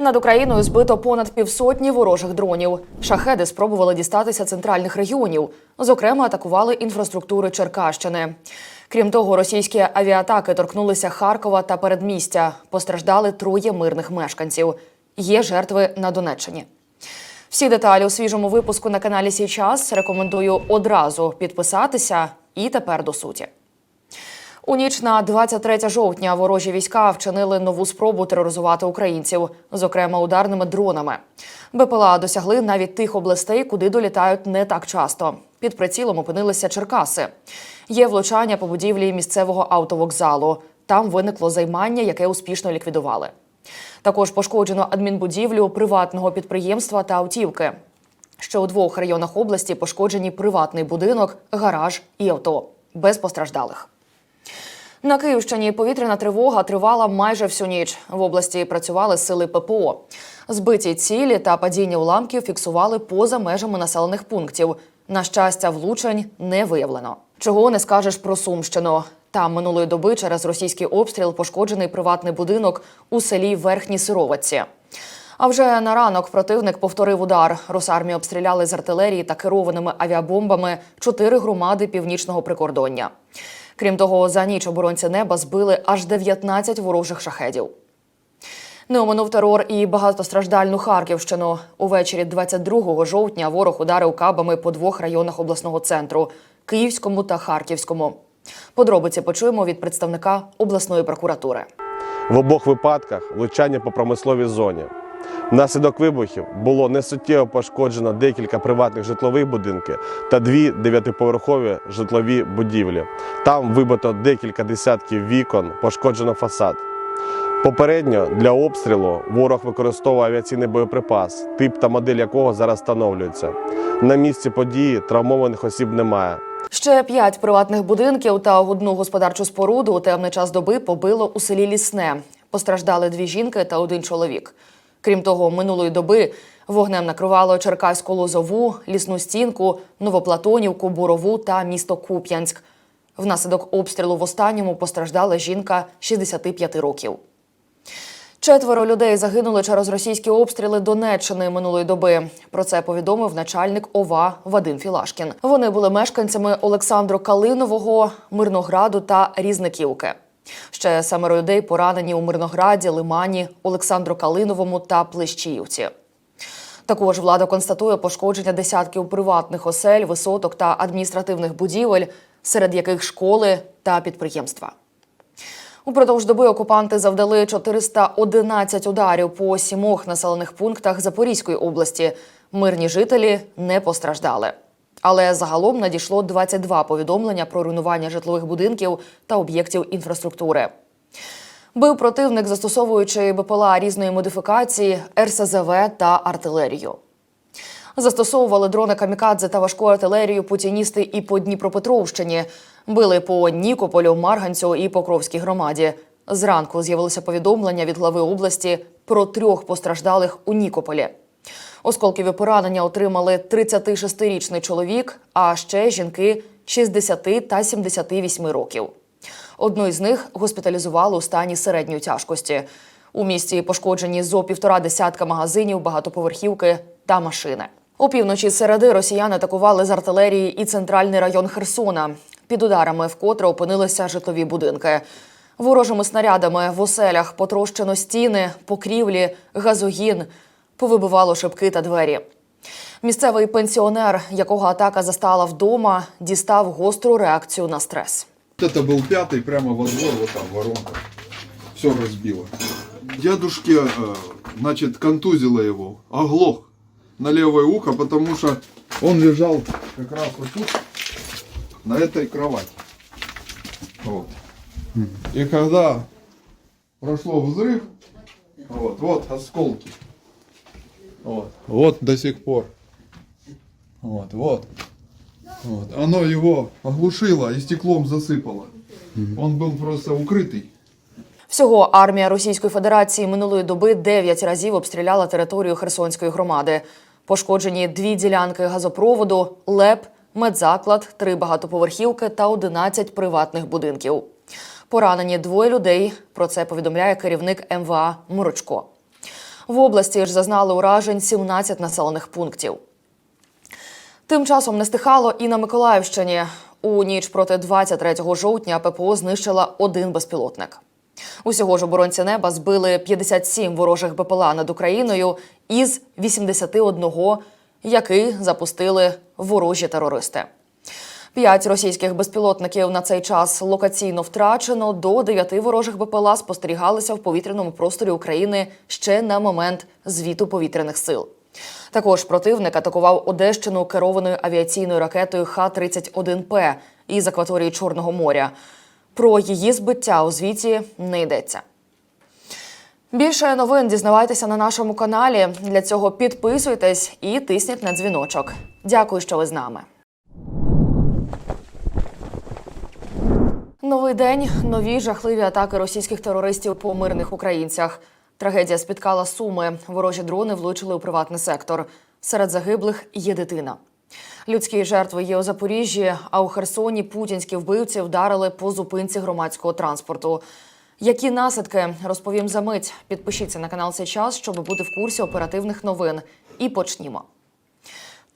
Над Україною збито понад півсотні ворожих дронів. Шахеди спробували дістатися центральних регіонів. Зокрема, атакували інфраструктури Черкащини. Крім того, російські авіатаки торкнулися Харкова та передмістя. Постраждали троє мирних мешканців. Є жертви на Донеччині. Всі деталі у свіжому випуску на каналі Сій час. Рекомендую одразу підписатися. І тепер до суті. У ніч на 23 жовтня ворожі війська вчинили нову спробу тероризувати українців, зокрема ударними дронами. БПЛА досягли навіть тих областей, куди долітають не так часто. Під прицілом опинилися Черкаси. Є влучання по будівлі місцевого автовокзалу. Там виникло займання, яке успішно ліквідували. Також пошкоджено адмінбудівлю приватного підприємства та автівки. Ще у двох районах області пошкоджені приватний будинок, гараж і авто без постраждалих. На Київщині повітряна тривога тривала майже всю ніч. В області працювали сили ППО. Збиті цілі та падіння уламків фіксували поза межами населених пунктів. На щастя, влучень не виявлено. Чого не скажеш про Сумщину. Там минулої доби через російський обстріл пошкоджений приватний будинок у селі Верхні Сироватці. А вже на ранок противник повторив удар. Росармію обстріляли з артилерії та керованими авіабомбами чотири громади північного прикордоння. Крім того, за ніч оборонці неба збили аж 19 ворожих шахедів. Не оминув терор і багатостраждальну Харківщину. Увечері 22 жовтня ворог ударив кабами по двох районах обласного центру Київському та Харківському. Подробиці почуємо від представника обласної прокуратури. В обох випадках влучання по промисловій зоні. Внаслідок вибухів було несуттєво пошкоджено декілька приватних житлових будинків та дві дев'ятиповерхові житлові будівлі. Там вибито декілька десятків вікон, пошкоджено фасад. Попередньо для обстрілу ворог використовував авіаційний боєприпас, тип та модель якого зараз встановлюється. На місці події травмованих осіб немає. Ще п'ять приватних будинків та одну господарчу споруду у темний час доби побило у селі Лісне. Постраждали дві жінки та один чоловік. Крім того, минулої доби вогнем накривало Черкаську Лозову, лісну стінку, Новоплатонівку, Бурову та місто Куп'янськ. Внаслідок обстрілу в останньому постраждала жінка 65 років. Четверо людей загинули через російські обстріли Донеччини минулої доби. Про це повідомив начальник ОВА Вадим Філашкін. Вони були мешканцями Олександру Калинового, Мирнограду та Різниківки. Ще семеро людей поранені у Мирнограді, Лимані, Олександру Калиновому та Плещіївці. Також влада констатує пошкодження десятків приватних осель, висоток та адміністративних будівель, серед яких школи та підприємства. Упродовж доби окупанти завдали 411 ударів по сімох населених пунктах Запорізької області. Мирні жителі не постраждали. Але загалом надійшло 22 повідомлення про руйнування житлових будинків та об'єктів інфраструктури. Бив противник, застосовуючи БПЛА різної модифікації, РСЗВ та артилерію. Застосовували дрони камікадзе та важку артилерію путіністи і по Дніпропетровщині. Били по Нікополю, Марганцю і Покровській громаді. Зранку з'явилося повідомлення від глави області про трьох постраждалих у Нікополі. Осколкові поранення отримали 36-річний чоловік, а ще жінки 60 та 78 років. Одну із них госпіталізували у стані середньої тяжкості. У місті пошкоджені зо півтора десятка магазинів, багатоповерхівки та машини. Опівночі середи росіяни атакували з артилерії і центральний район Херсона. Під ударами вкотре опинилися житлові будинки. Ворожими снарядами в оселях потрощено стіни, покрівлі, газогін, повибивало шибки та двері. Місцевий пенсіонер, якого атака застала вдома, дістав гостру реакцію на стрес. Вот это был пятый, прямо во двор, вот там воронка. Все разбило. Дедушке, э, значит, контузило его, оглох на левое ухо, потому что он лежал как раз вот тут, на этой кровати. Вот. И когда прошло взрыв, вот, вот осколки. Вот, вот до сих пор. Вот, вот. Вот. Оно его оглушило и стеклом засыпало. Он был просто укрытый. Всього армія Російської Федерації минулої доби 9 разів обстріляла територію Херсонської громади. Пошкоджені дві ділянки газопроводу, ЛЕП, медзаклад, три багатоповерхівки та 11 приватних будинків. Поранені двоє людей. Про це повідомляє керівник МВА Морочко. В області ж зазнали уражень 17 населених пунктів. Тим часом не стихало і на Миколаївщині. У ніч проти 23 жовтня ППО знищила один безпілотник. Усього ж оборонці неба збили 57 ворожих БПЛА над Україною із 81, який запустили ворожі терористи. П'ять російських безпілотників на цей час локаційно втрачено. До дев'яти ворожих БПЛА спостерігалися в повітряному просторі України ще на момент звіту повітряних сил. Також противник атакував Одещину керованою авіаційною ракетою Х-31П із акваторії Чорного моря. Про її збиття у звіті не йдеться. Більше новин дізнавайтеся на нашому каналі. Для цього підписуйтесь і тисніть на дзвіночок. Дякую, що ви з нами. Новий день, нові жахливі атаки російських терористів по мирних українцях. Трагедія спіткала суми. Ворожі дрони влучили у приватний сектор. Серед загиблих є дитина. Людські жертви є у Запоріжжі, а у Херсоні путінські вбивці вдарили по зупинці громадського транспорту. Які наслідки розповім за мить. Підпишіться на канал цей час, щоб бути в курсі оперативних новин. І почнімо.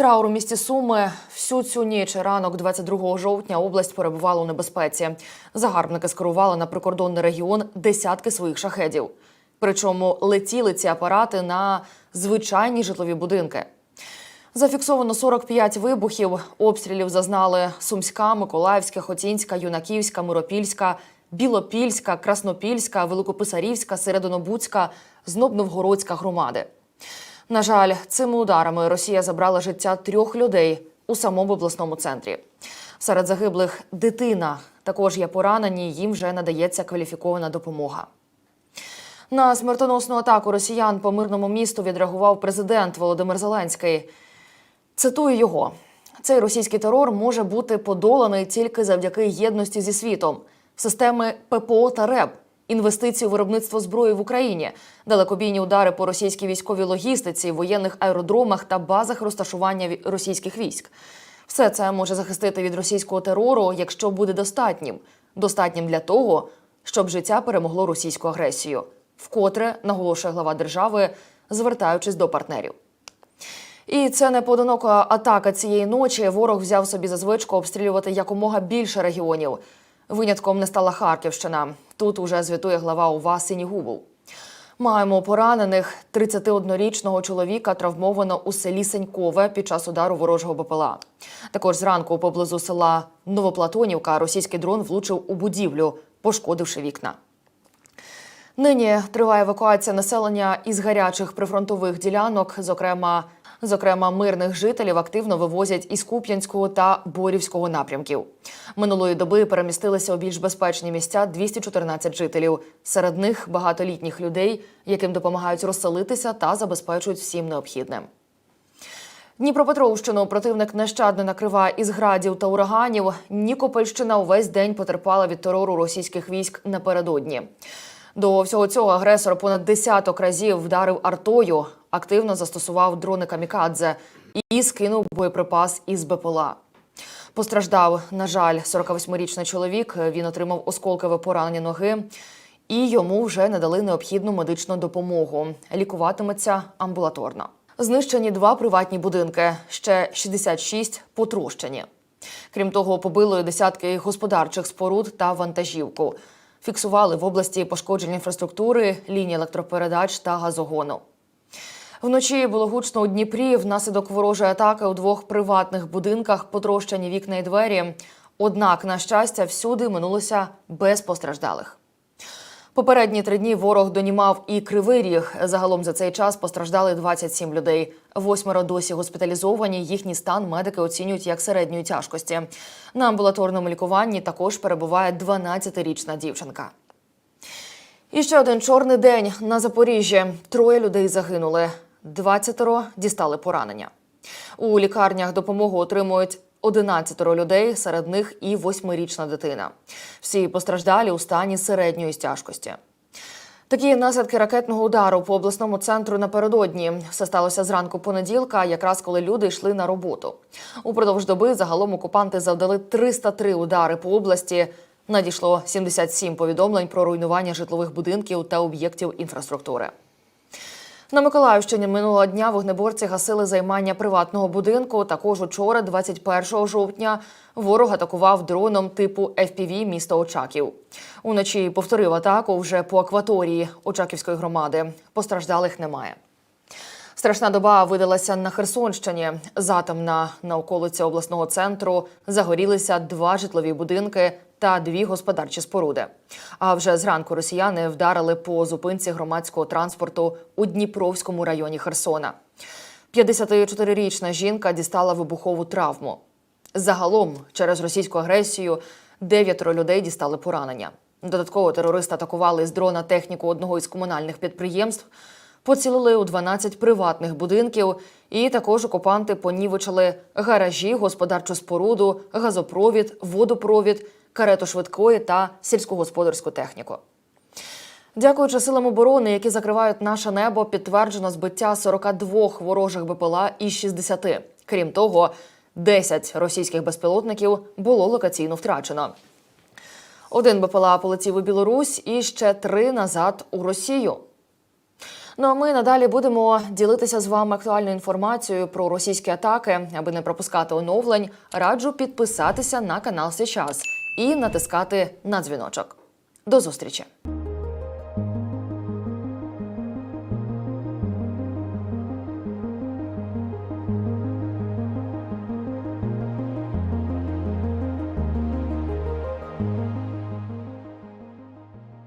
Траур у місті Суми всю цю ніч ранок 22 жовтня область перебувала у небезпеці. Загарбники скерували на прикордонний регіон десятки своїх шахедів. Причому летіли ці апарати на звичайні житлові будинки. Зафіксовано 45 вибухів. Обстрілів зазнали Сумська, Миколаївська, Хотінська, Юнаківська, Миропільська, Білопільська, Краснопільська, Великописарівська, Середонобудська, Знобновгородська громади. На жаль, цими ударами Росія забрала життя трьох людей у самому обласному центрі. Серед загиблих дитина також є поранені. Їм вже надається кваліфікована допомога. На смертоносну атаку росіян по мирному місту відреагував президент Володимир Зеленський. Цитую його: цей російський терор може бути подоланий тільки завдяки єдності зі світом, системи ППО та РЕБ, інвестиції у виробництво зброї в Україні, далекобійні удари по російській військовій логістиці, воєнних аеродромах та базах розташування російських військ. Все це може захистити від російського терору, якщо буде достатнім, достатнім для того, щоб життя перемогло російську агресію, вкотре наголошує глава держави, звертаючись до партнерів. І це не поодинока атака цієї ночі. Ворог взяв собі за звичку обстрілювати якомога більше регіонів. Винятком не стала Харківщина. Тут уже звітує глава УВА Синігубов. Маємо поранених 31-річного чоловіка травмовано у селі Сенькове під час удару ворожого БПЛА. Також зранку поблизу села Новоплатонівка російський дрон влучив у будівлю, пошкодивши вікна. Нині триває евакуація населення із гарячих прифронтових ділянок, зокрема, зокрема мирних жителів активно вивозять із Куп'янського та Борівського напрямків. Минулої доби перемістилися у більш безпечні місця 214 жителів. Серед них багатолітніх людей, яким допомагають розселитися та забезпечують всім необхідним. Дніпропетровщину противник нещадно накриває із градів та ураганів. Нікопольщина увесь день потерпала від терору російських військ напередодні. До всього цього агресор понад десяток разів вдарив артою, активно застосував дрони камікадзе і скинув боєприпас із БПЛА. Постраждав, на жаль, 48-річний чоловік. Він отримав осколкове поранення ноги, і йому вже надали необхідну медичну допомогу. Лікуватиметься амбулаторно. Знищені два приватні будинки, ще 66 потрощені. Крім того, побило й десятки господарчих споруд та вантажівку. Фіксували в області пошкодження інфраструктури, лінії електропередач та газогону. Вночі було гучно у Дніпрі. Внаслідок ворожої атаки у двох приватних будинках потрощені вікна і двері. Однак, на щастя, всюди минулося без постраждалих. Попередні три дні ворог донімав і кривий ріг. Загалом за цей час постраждали 27 людей. Восьмеро досі госпіталізовані. Їхній стан медики оцінюють як середньої тяжкості. На амбулаторному лікуванні також перебуває 12-річна дівчинка. І ще один чорний день на Запоріжжі. Троє людей загинули, 20 дістали поранення. У лікарнях допомогу отримують 11 людей, серед них і восьмирічна дитина. Всі постраждалі у стані середньої тяжкості. Такі наслідки ракетного удару по обласному центру напередодні. Все сталося зранку понеділка, якраз коли люди йшли на роботу. Упродовж доби загалом окупанти завдали 303 удари по області. Надійшло 77 повідомлень про руйнування житлових будинків та об'єктів інфраструктури. На Миколаївщині минулого дня вогнеборці гасили займання приватного будинку. Також учора, 21 жовтня, ворог атакував дроном типу FPV місто Очаків. Уночі повторив атаку вже по акваторії Очаківської громади. Постраждалих немає. Страшна доба видалася на Херсонщині. Затемна на околиці обласного центру загорілися два житлові будинки та дві господарчі споруди. А вже зранку росіяни вдарили по зупинці громадського транспорту у Дніпровському районі Херсона. 54-річна жінка дістала вибухову травму. Загалом, через російську агресію, дев'ятеро людей дістали поранення. Додатково терористи атакували з дрона техніку одного із комунальних підприємств, поцілили у 12 приватних будинків, і також окупанти понівечили гаражі, господарчу споруду, газопровід, водопровід, карету швидкої та сільськогосподарську техніку. Дякуючи силам оборони, які закривають наше небо, підтверджено збиття 42 ворожих БПЛА із 60. Крім того, 10 російських безпілотників було локаційно втрачено. Один БПЛА полетів у Білорусь і ще три назад у Росію. Ну а ми надалі будемо ділитися з вами актуальною інформацією про російські атаки. Аби не пропускати оновлень, раджу підписатися на канал «Сейчас» і натискати на дзвіночок. До зустрічі!